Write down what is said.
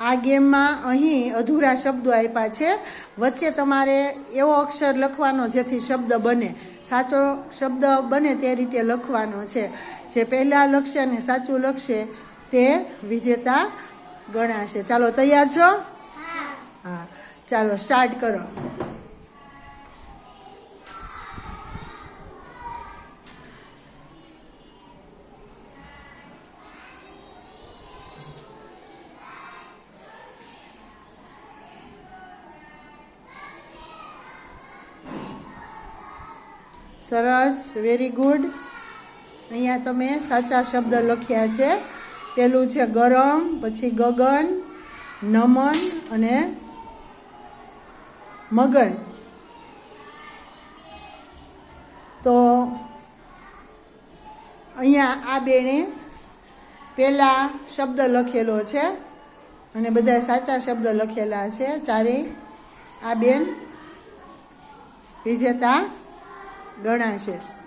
આ ગેમમાં અહીં અધૂરા શબ્દો આપ્યા છે. વચ્ચે તમારે એવો અક્ષર લખવાનો જેથી શબ્દ બને. સાચો શબ્દ બને તે રીતે લખવાનો છે. જે પહેલાં લખશે ને સાચું લખશે તે વિજેતા ગણાશે. ચાલો તૈયાર છો? હા. ચાલો સ્ટાર્ટ કરો. સરસ વેરી ગુડ અહીંયા તમે સાચા શબ્દ લખ્યા છે. પેલું છે ગરમ, પછી ગગન, નમન અને મગન. તો અહીંયા આ બેને પહેલા શબ્દ લખેલો છે અને બધા સાચા શબ્દ લખેલા છે. ચારેય આ બેન વિજેતા ગણાશે.